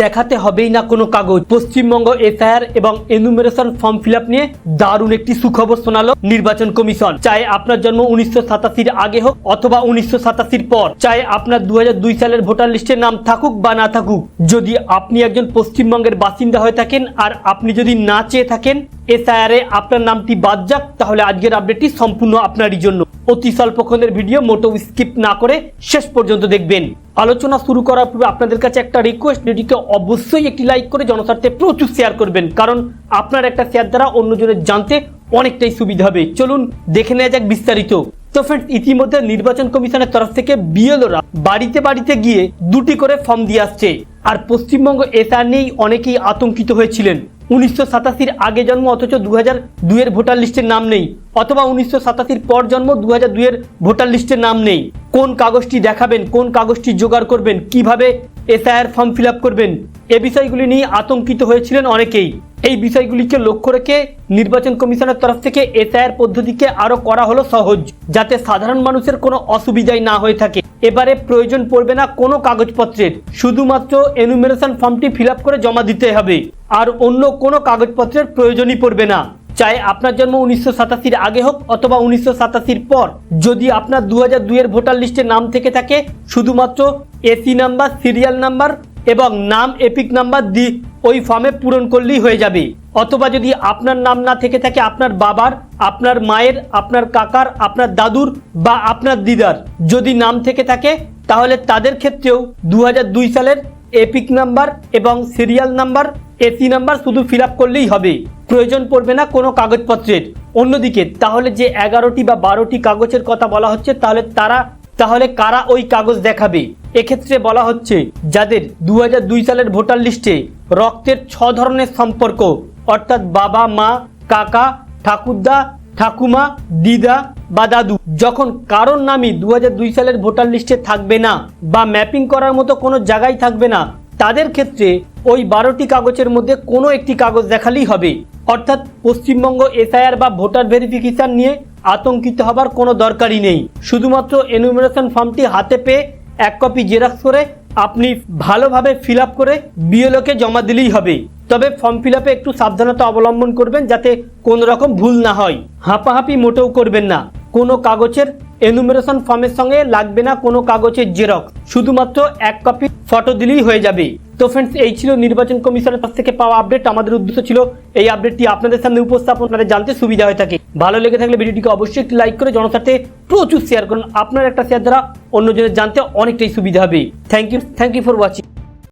দেখাতে হবেই না কোনো কাগজ। পশ্চিমবঙ্গ এসআইআর এবং এনুমেরেশন ফর্ম ফিল নিয়ে দারুণ একটি সুখবর শোনালো নির্বাচন কমিশন। চাই আপনার জন্ম উনিশশো সাতাশির আগে হোক অথবা উনিশশো সাতাশির পর। চাই আপনার দু হাজার দুই সালের ভোটার লিস্টে নাম থাকুক বা না থাকুক। যদি আপনি একজন পশ্চিমবঙ্গের বাসিন্দা হয়ে থাকেন আর আপনি যদি না চেয়ে থাকেন এসআইআর আপনার নামটি বাদ যাক, তাহলে আজকের আপডেটটি সম্পূর্ণ আপনারই জন্য। অতি স্বল্পক্ষণের ভিডিও মোটো স্কিপ না করে শেষ পর্যন্ত দেখবেন। আলোচনা শুরু করার পূর্বে আপনাদের কাছে একটা রিকোয়েস্ট ভিডিওকে অবশ্যই একটি লাইক করে জনস্বার্থে প্রচুর শেয়ার করবেন। কারণ আপনার একটা শেয়ার দ্বারা অন্যজনের জানতে অনেকটাই সুবিধা হবে। চলুন দেখে নেওয়া যাক বিস্তারিত। তো ফ্রেন্ডস ইতিমধ্যে নির্বাচন কমিশনের তরফ থেকে বিএলওরা বাড়িতে বাড়িতে গিয়ে দুটি করে ফর্ম দিয়ে আসছে। আর পশ্চিমবঙ্গ এটা নিয়েই অনেকেই আতঙ্কিত হয়েছিলেন। উনিশশো সাতাশির আগে জন্ম, অথচ দু হাজার দুইয়ের ভোটার লিস্টের নাম নেই। অথবা উনিশশো সাতাশির পর জন্ম দু হাজার দুইয়ের ভোটার লিস্টের নাম নেই। কোন কাগজটি দেখাবেন, কোন কাগজটি জোগাড় করবেন, কীভাবে এসআইআর ফর্ম ফিল করবেন, এ বিষয়গুলি নিয়ে আতঙ্কিত হয়েছিলেন অনেকেই। এই বিষয়গুলিকে লক্ষ্য রেখে নির্বাচন কমিশনের তরফ থেকে এসআইআর পদ্ধতিকে আরও করা হলো সহজ, যাতে সাধারণ মানুষের কোনো অসুবিধাই না হয়ে থাকে। এবারে প্রয়োজন পড়বে না কোনো কাগজপত্রের, শুধুমাত্র এনুমেরেশন ফর্মটি ফিল করে জমা দিতে হবে। আর অন্য কোনো কাগজপত্রের প্রয়োজনই পড়বে না। চাই আপনার জন্ম উনিশশো সাতাশির আগে হোক অথবা উনিশশো সাতাশির পর। যদি আপনার দু হাজার দুইয়ের ভোটার লিস্টে নাম থেকে থাকে, শুধুমাত্র এসি নাম্বার, সিরিয়াল নাম্বার এবং নাম, এপিক নাম্বার দি ওই ফর্মে পূরণ করলেই হয়ে যাবে। অথবা যদি আপনার নাম না থেকে থাকে, আপনার বাবার, আপনার মায়ের, আপনার কাকার, আপনার দাদুর বা আপনার দিদার। যদি নাম থেকে থাকে, তাহলে তাদের ক্ষেত্রেও দু হাজার দুই সালের এপিক নাম্বার এবং সিরিয়াল নাম্বার, এসি নাম্বার শুধু ফিল করলেই হবে। প্রয়োজন পড়বে না কোনো কাগজপত্রের। অন্যদিকে, তাহলে যে এগারোটি বা বারোটি কাগজের কথা বলা হচ্ছে, তাহলে তারা, তাহলে কারা ওই কাগজ দেখাবে? এক্ষেত্রে বলা হচ্ছে, যাদের দু হাজার দুই সালের ভোটার লিস্টে রক্তের ছ ধরনের সম্পর্ক, অর্থাৎ বাবা, মা, কাকা, ঠাকুরদা, ঠাকুমা, দিদা বা দাদু। যখন কারোর নামই দুই হাজার দুই সালের ভোটার লিস্টে থাকবে না বা ম্যাপিং করার মতো কোনো জায়গায় থাকবে না, তাদের ক্ষেত্রে ওই বারোটি কাগজের মধ্যে কোনো একটি কাগজ দেখালেই হবে। অর্থাৎ পশ্চিমবঙ্গ এসআইআর বা ভোটার ভেরিফিকেশন নিয়ে আতঙ্কিত হবার কোনো দরকারই নেই। শুধুমাত্র এনুমিনেশন ফর্মটি হাতে পেয়ে এক কপি জেরক্স করে আপনি ভালোভাবে ফিল আপ করে বিএলওকে জমা দিলেই হবে। তবে ফর্ম ফিল আপে একটু সাবধানতা অবলম্বন করবেন যাতে কোনো রকম ভুল না হয়। হাঁপাহাঁপি মোটেও করবেন না। কোনো কাগজের এনুমেরেশন ফর্মের সঙ্গে লাগবে না কোনো কাগজের জেরক্স শুধুমাত্র এক কপি ফটো দিলেই হয়ে যাবে। তো ফ্রেন্ডস এই ছিল নির্বাচন কমিশনের কাছ থেকে পাওয়া আপডেট আমাদের উদ্দেশ্য ছিল এই আপডেটটি আপনাদের সামনে উপস্থাপন, আপনাদের জানতে সুবিধা হয়ে থাকে। ভালো লেগে থাকলে ভিডিওটিকে অবশ্যই একটি লাইক করে জনস্বার্থে প্রচুর শেয়ার করুন। আপনার একটা শেয়ার দ্বারা অন্যজনের জানতে অনেকটাই সুবিধা হবে। Thank you thank you for watching